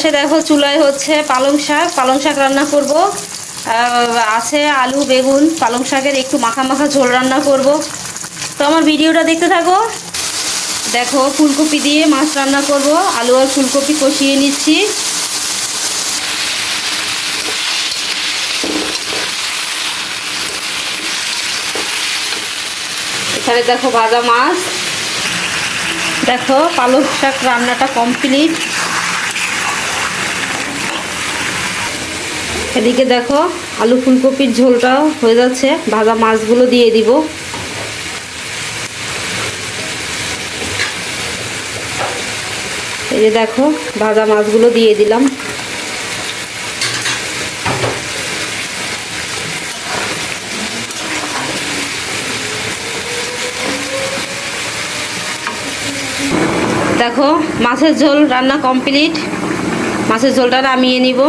পাশে দেখো চুলায় হচ্ছে পালং শাক। পালং শাক রান্না করব। আছে আলু, বেগুন, পালং শাকের একটু মাখা মাখা ঝোল রান্না করব। তো আমার ভিডিওটা দেখতে থাকো। দেখো ফুলকপি দিয়ে মাছ রান্না করব। আলু আর ফুলকপি কষিয়ে নিচ্ছি। এখানে দেখো ভাজা মাছ। দেখো পালং শাক রান্নাটা কমপ্লিট এদিকে দেখো আলু ফুলকপির ঝোলটাও হয়ে যাচ্ছে। ভাজা মাছগুলো দিয়ে দিব। এই যে দেখো, ভাজা মাছগুলো দিয়ে দিলাম। দেখো, মাছের ঝোল রান্না কমপ্লিট। মাছের ঝোলটা নামিয়ে নিব।